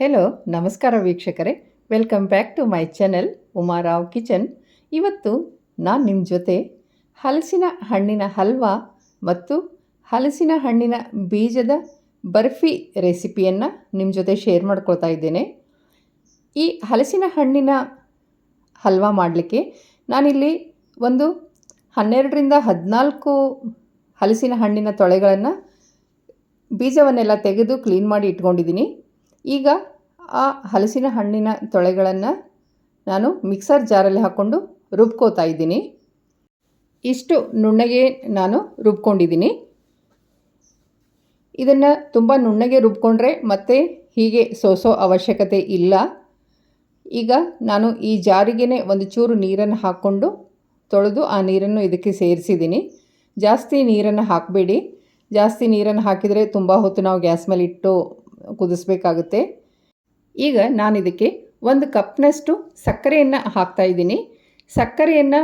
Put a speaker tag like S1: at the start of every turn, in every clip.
S1: Hello ನಮಸ್ಕಾರ ವೀಕ್ಷಕರೇ. Welcome back to my channel Uma Rao kitchen ಇವತ್ತು ನಾನು ನಿಮ್ಮ ಜೊತೆ ಹಲಸಿನ ಹಣ್ಣಿನ ಹಲ್ವಾ ಮತ್ತು ಹಲಸಿನ ಹಣ್ಣಿನ ಬೀಜದ ಬರ್ಫಿ ರೆಸಿಪಿಯನ್ನು ನಿಮ್ಮ ಜೊತೆ ಶೇರ್ ಮಾಡ್ಕೊಳ್ತಾ ಇದ್ದೇನೆ. ಈ ಹಲಸಿನ ಹಣ್ಣಿನ ಹಲ್ವಾ ಮಾಡಲಿಕ್ಕೆ ನಾನಿಲ್ಲಿ ಒಂದು ಹನ್ನೆರಡರಿಂದ ಹದಿನಾಲ್ಕು ಹಲಸಿನ ಹಣ್ಣಿನ ತೊಳೆಗಳನ್ನು ಬೀಜವನ್ನೆಲ್ಲ ತೆಗೆದು ಕ್ಲೀನ್ ಮಾಡಿ ಇಟ್ಕೊಂಡಿದ್ದೀನಿ. ಈಗ ಆ ಹಲಸಿನ ಹಣ್ಣಿನ ತೊಳೆಗಳನ್ನು ನಾನು ಮಿಕ್ಸರ್ ಜಾರಲ್ಲಿ ಹಾಕ್ಕೊಂಡು ರುಬ್ಕೋತಾ ಇದ್ದೀನಿ. ಇಷ್ಟು ನುಣ್ಣಗೆ ನಾನು ರುಬ್ಕೊಂಡಿದ್ದೀನಿ. ಇದನ್ನು ತುಂಬ ನುಣ್ಣಗೆ ರುಬ್ಕೊಂಡ್ರೆ ಮತ್ತೆ ಹೀಗೆ ಸೋಸೋ ಅವಶ್ಯಕತೆ ಇಲ್ಲ. ಈಗ ನಾನು ಈ ಜಾರಿಗೆ ಒಂದು ಚೂರು ನೀರನ್ನು ಹಾಕ್ಕೊಂಡು ತೊಳೆದು ಆ ನೀರನ್ನು ಇದಕ್ಕೆ ಸೇರಿಸಿದ್ದೀನಿ. ಜಾಸ್ತಿ ನೀರನ್ನು ಹಾಕಬೇಡಿ. ಜಾಸ್ತಿ ನೀರನ್ನು ಹಾಕಿದರೆ ತುಂಬ ಹೊತ್ತು ನಾವು ಗ್ಯಾಸ್ ಮೇಲೆ ಇಟ್ಟು ಕುದಿಸ್ಬೇಕಾಗುತ್ತೆ. ಈಗ ನಾನು ಇದಕ್ಕೆ ಒಂದು ಕಪ್ನಷ್ಟು ಸಕ್ಕರೆಯನ್ನು ಹಾಕ್ತಾ ಇದ್ದೀನಿ. ಸಕ್ಕರೆಯನ್ನು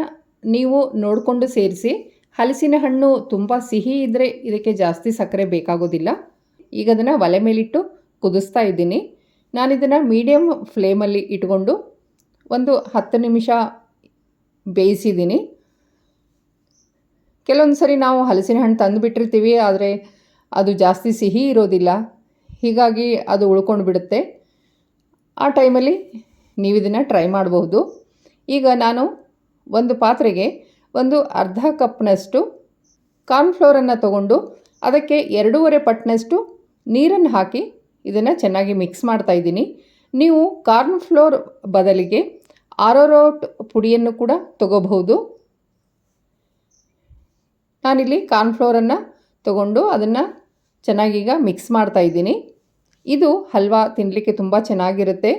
S1: ನೀವು ನೋಡಿಕೊಂಡು ಸೇರಿಸಿ ಹಲಸಿನ ಹಣ್ಣು ತುಂಬ ಸಿಹಿ ಇದ್ದರೆ ಇದಕ್ಕೆ ಜಾಸ್ತಿ ಸಕ್ಕರೆ ಬೇಕಾಗೋದಿಲ್ಲ. ಈಗ ಅದನ್ನು ಒಲೆ ಮೇಲಿಟ್ಟು ಕುದಿಸ್ತಾ ಇದ್ದೀನಿ. ನಾನು ಇದನ್ನು ಮೀಡಿಯಮ್ ಫ್ಲೇಮಲ್ಲಿ ಇಟ್ಕೊಂಡು ಒಂದು ಹತ್ತು ನಿಮಿಷ ಬೇಯಿಸಿದ್ದೀನಿ. ಕೆಲವೊಂದು ಸರಿ ನಾವು ಹಲಸಿನ ಹಣ್ಣು ತಂದು ಬಿಟ್ಟಿರ್ತೀವಿ ಆದರೆ ಅದು ಜಾಸ್ತಿ ಸಿಹಿ ಇರೋದಿಲ್ಲ. ಹೀಗಾಗಿ ಅದು ಉಳ್ಕೊಂಡು ಬಿಡುತ್ತೆ. ಆ ಟೈಮಲ್ಲಿ ನೀವು ಇದನ್ನು ಟ್ರೈ ಮಾಡಬಹುದು. ಈಗ ನಾನು ಒಂದು ಪಾತ್ರೆಗೆ ಒಂದು ಅರ್ಧ ಕಪ್ನಷ್ಟು ಕಾರ್ನ್ಫ್ಲೋರನ್ನು ತಗೊಂಡು ಅದಕ್ಕೆ ಎರಡೂವರೆ ಪಟ್ನಷ್ಟು ನೀರನ್ನು ಹಾಕಿ ಇದನ್ನು ಚೆನ್ನಾಗಿ ಮಿಕ್ಸ್ ಮಾಡ್ತಾ ಇದ್ದೀನಿ. ನೀವು ಕಾರ್ನ್ಫ್ಲೋರ್ ಬದಲಿಗೆ ಆರೋರೋಟ್ ಪುಡಿಯನ್ನು ಕೂಡ ತಗೋಬಹುದು. ನಾನಿಲ್ಲಿ ಕಾರ್ನ್ಫ್ಲೋರನ್ನು ತಗೊಂಡು ಅದನ್ನು ಚೆನ್ನಾಗೀಗ ಮಿಕ್ಸ್ ಮಾಡ್ತಾ ಇದ್ದೀನಿ. ಇದು ಹಲ್ವಾ ತಿನ್ನಲಿಕ್ಕೆ ತುಂಬ ಚೆನ್ನಾಗಿರುತ್ತೆ.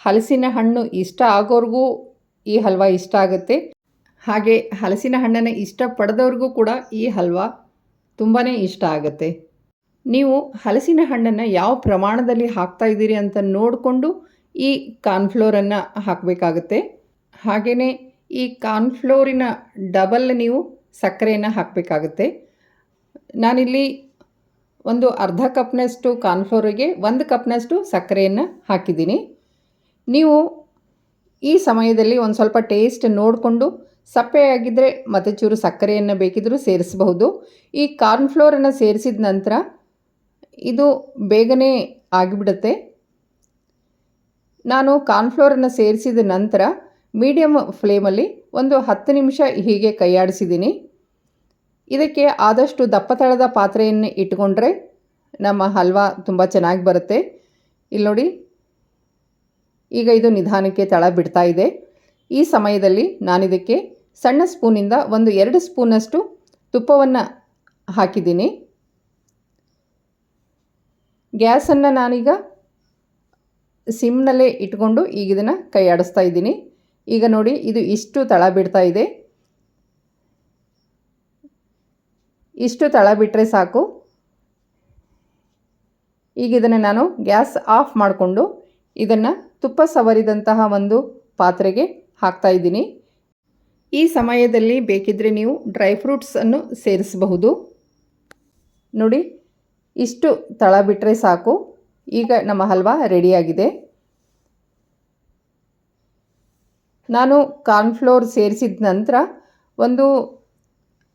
S1: ಹಲಸಿನ ಹಣ್ಣು ಇಷ್ಟ ಆಗೋರಿಗೂ ಈ ಹಲ್ವಾ ಇಷ್ಟ ಆಗುತ್ತೆ. ಹಾಗೆ ಹಲಸಿನ ಹಣ್ಣನ್ನು ಇಷ್ಟಪಡದವ್ರಿಗೂ ಕೂಡ ಈ ಹಲ್ವಾ ತುಂಬಾ ಇಷ್ಟ ಆಗುತ್ತೆ. ನೀವು ಹಲಸಿನ ಹಣ್ಣನ್ನು ಯಾವ ಪ್ರಮಾಣದಲ್ಲಿ ಹಾಕ್ತಾ ಇದ್ದೀರಿ ಅಂತ ನೋಡಿಕೊಂಡು ಈ ಕಾರ್ನ್ಫ್ಲೋರನ್ನು ಹಾಕಬೇಕಾಗುತ್ತೆ. ಹಾಗೆಯೇ ಈ ಕಾರ್ನ್ಫ್ಲೋರಿನ ಡಬಲ್ ನೀವು ಸಕ್ಕರೆಯನ್ನು ಹಾಕಬೇಕಾಗುತ್ತೆ. ನಾನಿಲ್ಲಿ ಒಂದು ಅರ್ಧ ಕಪ್ನಷ್ಟು ಕಾರ್ನ್ಫ್ಲೋರಿಗೆ ಒಂದು ಕಪ್ನಷ್ಟು ಸಕ್ಕರೆಯನ್ನು ಹಾಕಿದ್ದೀನಿ. ನೀವು ಈ ಸಮಯದಲ್ಲಿ ಒಂದು ಸ್ವಲ್ಪ ಟೇಸ್ಟ್ ನೋಡಿಕೊಂಡು ಸಪ್ಪೆಯಾಗಿದ್ದರೆ ಮತ್ತೆ ಚೂರು ಸಕ್ಕರೆಯನ್ನು ಬೇಕಿದ್ದರೂ ಸೇರಿಸಬಹುದು. ಈ ಕಾರ್ನ್ಫ್ಲೋರನ್ನು ಸೇರಿಸಿದ ನಂತರ ಇದು ಬೇಗನೆ ಆಗಿಬಿಡುತ್ತೆ. ನಾನು ಕಾರ್ನ್ಫ್ಲೋರನ್ನು ಸೇರಿಸಿದ ನಂತರ ಮೀಡಿಯಮ್ ಫ್ಲೇಮಲ್ಲಿ ಒಂದು ಹತ್ತು ನಿಮಿಷ ಹೀಗೆ ಕೈಯಾಡಿಸಿದ್ದೀನಿ. ಇದಕ್ಕೆ ಆದಷ್ಟು ದಪ್ಪತಳದ ಪಾತ್ರೆಯನ್ನು ಇಟ್ಕೊಂಡ್ರೆ ನಮ್ಮ ಹಲ್ವಾ ತುಂಬ ಚೆನ್ನಾಗಿ ಬರುತ್ತೆ. ಇಲ್ಲಿ ನೋಡಿ, ಈಗ ಇದು ನಿಧಾನಕ್ಕೆ ತಳ ಬಿಡ್ತಾ ಇದೆ. ಈ ಸಮಯದಲ್ಲಿ ನಾನಿದಕ್ಕೆ ಸಣ್ಣ ಸ್ಪೂನಿಂದ ಒಂದು ಎರಡು ಸ್ಪೂನಷ್ಟು ತುಪ್ಪವನ್ನು ಹಾಕಿದ್ದೀನಿ. ಗ್ಯಾಸನ್ನು ನಾನೀಗ ಸಿಮ್ನಲ್ಲೇ ಇಟ್ಕೊಂಡು ಈಗ ಇದನ್ನು ಕೈ ಆಡಿಸ್ತಾ ಇದ್ದೀನಿ. ಈಗ ನೋಡಿ, ಇದು ಇಷ್ಟು ತಳ ಬಿಡ್ತಾ ಇದೆ. ಇಷ್ಟು ತಳ ಬಿಟ್ಟರೆ ಸಾಕು. ಈಗ ಇದನ್ನು ನಾನು ಗ್ಯಾಸ್ ಆಫ್ ಮಾಡಿಕೊಂಡು ಇದನ್ನು ತುಪ್ಪ ಸವರಿದಂತಹ ಒಂದು ಪಾತ್ರೆಗೆ ಹಾಕ್ತಾ ಇದ್ದೀನಿ. ಈ ಸಮಯದಲ್ಲಿ ಬೇಕಿದ್ದರೆ ನೀವು ಡ್ರೈ ಫ್ರೂಟ್ಸನ್ನು ಸೇರಿಸಬಹುದು. ನೋಡಿ, ಇಷ್ಟು ತಳ ಬಿಟ್ಟರೆ ಸಾಕು. ಈಗ ನಮ್ಮ ಹಲ್ವಾ ರೆಡಿಯಾಗಿದೆ. ನಾನು ಕಾರ್ನ್ಫ್ಲೋರ್ ಸೇರಿಸಿದ ನಂತರ ಒಂದು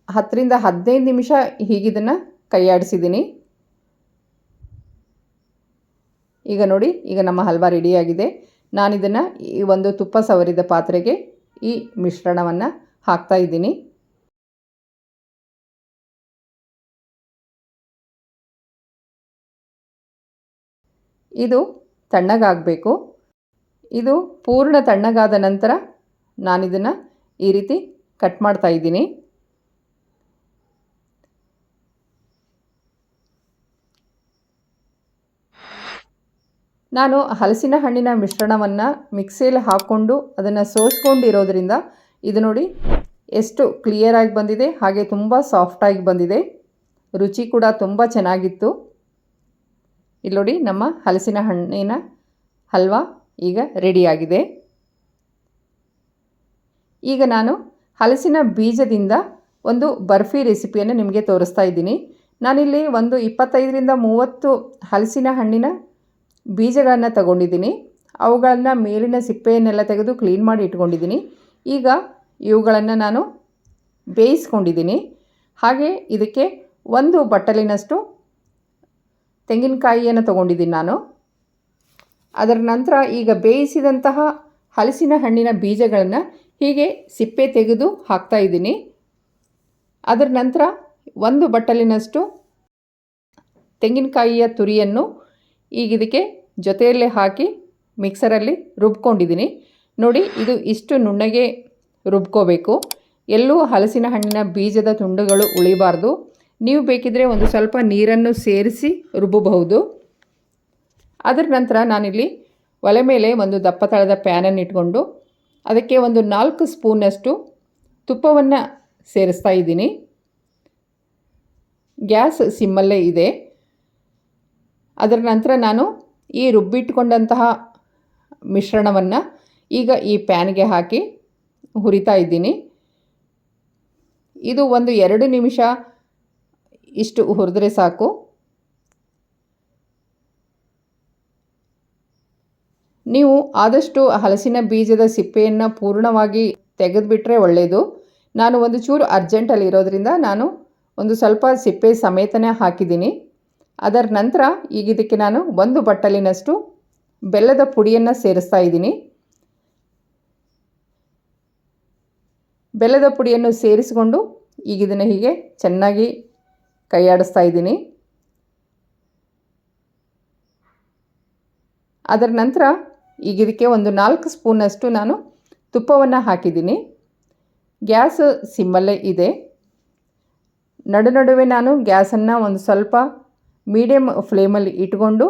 S1: ಹತ್ತರಿಂದ ಹದಿನೈದು ನಿಮಿಷ ಹೀಗಿದನ್ನು ಕೈಯಾಡಿಸಿದ್ದೀನಿ. ಈಗ ನೋಡಿ, ಈಗ ನಮ್ಮ ಹಲ್ವಾ ರೆಡಿಯಾಗಿದೆ. ನಾನಿದನ್ನು ಈ ಒಂದು ತುಪ್ಪ ಸವರಿದ ಪಾತ್ರೆಗೆ ಈ ಮಿಶ್ರಣವನ್ನು ಹಾಕ್ತಾ ಇದ್ದೀನಿ. ಇದು ತಣ್ಣಗಾಗಬೇಕು. ಇದು ಪೂರ್ಣ ತಣ್ಣಗಾದ ನಂತರ ನಾನಿದನ್ನು ಈ ರೀತಿ ಕಟ್ ಮಾಡ್ತಾ ಇದ್ದೀನಿ. ನಾನು ಹಲಸಿನ ಹಣ್ಣಿನ ಮಿಶ್ರಣವನ್ನು ಮಿಕ್ಸಿಯಲ್ಲಿ ಹಾಕ್ಕೊಂಡು ಅದನ್ನು ಸೋಸ್ಕೊಂಡಿರೋದ್ರಿಂದ ಇದು ನೋಡಿ ಎಷ್ಟು ಕ್ಲಿಯರಾಗಿ ಬಂದಿದೆ, ಹಾಗೆ ತುಂಬ ಸಾಫ್ಟಾಗಿ ಬಂದಿದೆ. ರುಚಿ ಕೂಡ ತುಂಬ ಚೆನ್ನಾಗಿತ್ತು. ಇಲ್ಲಿ ನೋಡಿ ನಮ್ಮ ಹಲಸಿನ ಹಣ್ಣಿನ ಹಲ್ವಾ ಈಗ ರೆಡಿಯಾಗಿದೆ ಈಗ ನಾನು ಹಲಸಿನ ಬೀಜದಿಂದ ಒಂದು ಬರ್ಫಿ ರೆಸಿಪಿಯನ್ನು ನಿಮಗೆ ತೋರಿಸ್ತಾ ಇದ್ದೀನಿ. ನಾನಿಲ್ಲಿ ಒಂದು ಇಪ್ಪತ್ತೈದರಿಂದ ಮೂವತ್ತು ಹಲಸಿನ ಹಣ್ಣಿನ ಬೀಜಗಳನ್ನು ತಗೊಂಡಿದ್ದೀನಿ. ಅವುಗಳನ್ನು ಮೇಲಿನ ಸಿಪ್ಪೆಯನ್ನೆಲ್ಲ ತೆಗೆದು ಕ್ಲೀನ್ ಮಾಡಿ ಇಟ್ಕೊಂಡಿದ್ದೀನಿ. ಈಗ ಇವುಗಳನ್ನು ನಾನು ಬೇಯಿಸ್ಕೊಂಡಿದ್ದೀನಿ. ಹಾಗೆ ಇದಕ್ಕೆ ಒಂದು ಬಟ್ಟಲಿನಷ್ಟು ತೆಂಗಿನಕಾಯಿಯನ್ನು ತಗೊಂಡಿದ್ದೀನಿ ನಾನು. ಅದರ ನಂತರ ಈಗ ಬೇಯಿಸಿದಂತಹ ಹಲಸಿನ ಹಣ್ಣಿನ ಬೀಜಗಳನ್ನು ಹೀಗೆ ಸಿಪ್ಪೆ ತೆಗೆದು ಹಾಕ್ತಾ ಇದ್ದೀನಿ. ಅದರ ನಂತರ ಒಂದು ಬಟ್ಟಲಿನಷ್ಟು ತೆಂಗಿನಕಾಯಿಯ ತುರಿಯನ್ನು ಈಗ ಇದಕ್ಕೆ ಜೊತೆಯಲ್ಲೇ ಹಾಕಿ ಮಿಕ್ಸರಲ್ಲಿ ರುಬ್ಕೊಂಡಿದ್ದೀನಿ. ನೋಡಿ, ಇದು ಇಷ್ಟು ನುಣ್ಣಗೆ ರುಬ್ಕೋಬೇಕು. ಎಲ್ಲೂ ಹಲಸಿನ ಹಣ್ಣಿನ ಬೀಜದ ತುಂಡುಗಳು ಉಳಿಬಾರ್ದು. ನೀವು ಬೇಕಿದ್ದರೆ ಒಂದು ಸ್ವಲ್ಪ ನೀರನ್ನು ಸೇರಿಸಿ ರುಬ್ಬಬಹುದು. ಅದರ ನಂತರ ನಾನಿಲ್ಲಿ ಒಲೆ ಮೇಲೆ ಒಂದು ದಪ್ಪ ತಳದ ಪ್ಯಾನನ್ನು ಇಟ್ಕೊಂಡು ಅದಕ್ಕೆ ಒಂದು ನಾಲ್ಕು ಸ್ಪೂನಷ್ಟು ತುಪ್ಪವನ್ನು ಸೇರಿಸ್ತಾ ಇದ್ದೀನಿ. ಗ್ಯಾಸ್ ಸಿಮ್ಮಲ್ಲೇ ಇದೆ. ಅದರ ನಂತರ ನಾನು ಈ ರುಬ್ಬಿಟ್ಕೊಂಡಂತಹ ಮಿಶ್ರಣವನ್ನು ಈಗ ಈ ಪ್ಯಾನ್ಗೆ ಹಾಕಿ ಹುರಿತಾ ಇದ್ದೀನಿ. ಇದು ಒಂದು ಎರಡು ನಿಮಿಷ ಇಷ್ಟು ಹುರಿದ್ರೆ ಸಾಕು. ನೀವು ಆದಷ್ಟು ಹಲಸಿನ ಬೀಜದ ಸಿಪ್ಪೆಯನ್ನು ಪೂರ್ಣವಾಗಿ ತೆಗೆದುಬಿಟ್ರೆ ಒಳ್ಳೆಯದು ನಾನು ಒಂದು ಚೂರು ಅರ್ಜೆಂಟಲ್ಲಿ ಇರೋದ್ರಿಂದ ನಾನು ಒಂದು ಸ್ವಲ್ಪ ಸಿಪ್ಪೆ ಸಮೇತನೇ ಹಾಕಿದ್ದೀನಿ. ಅದರ ನಂತರ ಈಗ ಇದಕ್ಕೆ ನಾನು ಒಂದು ಬಟ್ಟಲಿನಷ್ಟು ಬೆಲ್ಲದ ಪುಡಿಯನ್ನು ಸೇರಿಸ್ತಾ ಇದ್ದೀನಿ. ಬೆಲ್ಲದ ಪುಡಿಯನ್ನು ಸೇರಿಸಿಕೊಂಡು ಈಗ ಇದನ್ನು ಹೀಗೆ ಚೆನ್ನಾಗಿ ಕೈಯಾಡಿಸ್ತಾ ಇದ್ದೀನಿ. ಅದರ ನಂತರ ಈಗ ಇದಕ್ಕೆ ಒಂದು ನಾಲ್ಕು ಸ್ಪೂನಷ್ಟು ನಾನು ತುಪ್ಪವನ್ನು ಹಾಕಿದ್ದೀನಿ. ಗ್ಯಾಸ್ ಸಿಮ್ಮಲ್ಲೇ ಇದೆ. ನಡು ನಡುವೆ ನಾನು ಗ್ಯಾಸನ್ನು ಒಂದು ಸ್ವಲ್ಪ ಮೀಡಿಯಮ್ ಫ್ಲೇಮಲ್ಲಿ ಇಟ್ಕೊಂಡು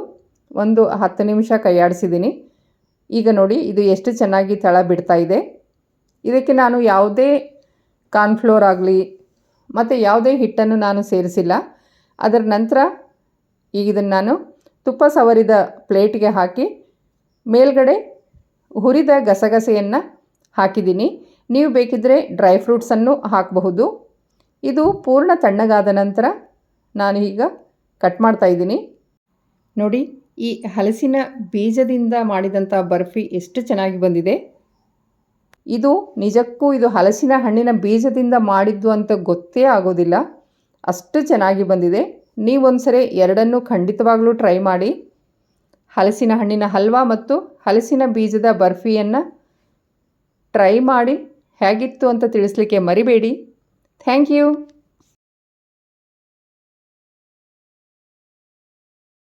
S1: ಒಂದು ಹತ್ತು ನಿಮಿಷ ಕೈಯಾಡಿಸಿದ್ದೀನಿ. ಈಗ ನೋಡಿ, ಇದು ಎಷ್ಟು ಚೆನ್ನಾಗಿ ತಳ ಬಿಡ್ತಾ ಇದೆ. ಇದಕ್ಕೆ ನಾನು ಯಾವುದೇ ಕಾರ್ನ್ಫ್ಲೋರ್ ಆಗಲಿ, ಮತ್ತು ಯಾವುದೇ ಹಿಟ್ಟನ್ನು ನಾನು ಸೇರಿಸಿಲ್ಲ. ಅದರ ನಂತರ ಈಗ ಇದನ್ನು ನಾನು ತುಪ್ಪ ಸವರಿದ ಪ್ಲೇಟ್ಗೆ ಹಾಕಿ, ಮೇಲ್ಗಡೆ ಹುರಿದ ಗಸಗಸೆಯನ್ನು ಹಾಕಿದ್ದೀನಿ. ನೀವು ಬೇಕಿದ್ದರೆ ಡ್ರೈ ಫ್ರೂಟ್ಸನ್ನು ಹಾಕಬಹುದು. ಇದು ಪೂರ್ಣ ತಣ್ಣಗಾದ ನಂತರ ನಾನು ಈಗ ಕಟ್ ಮಾಡ್ತಾ ಇದ್ದೀನಿ. ನೋಡಿ, ಈ ಹಲಸಿನ ಬೀಜದಿಂದ ಮಾಡಿದಂಥ ಬರ್ಫಿ ಎಷ್ಟು ಚೆನ್ನಾಗಿ ಬಂದಿದೆ. ಇದು ನಿಜಕ್ಕೂ ಇದು ಹಲಸಿನ ಹಣ್ಣಿನ ಬೀಜದಿಂದ ಮಾಡಿದ್ದು ಅಂತ ಗೊತ್ತೇ ಆಗೋದಿಲ್ಲ. ಅಷ್ಟು ಚೆನ್ನಾಗಿ ಬಂದಿದೆ. ನೀವೊಂದ್ಸರಿ ಎರಡನ್ನೂ ಖಂಡಿತವಾಗಲೂ ಟ್ರೈ ಮಾಡಿ. ಹಲಸಿನ ಹಣ್ಣಿನ ಹಲ್ವಾ ಮತ್ತು ಹಲಸಿನ ಬೀಜದ ಬರ್ಫಿಯನ್ನು ಟ್ರೈ ಮಾಡಿ. ಹೇಗಿತ್ತು ಅಂತ ತಿಳಿಸ್ಲಿಕ್ಕೆ ಮರಿಬೇಡಿ. Thank you.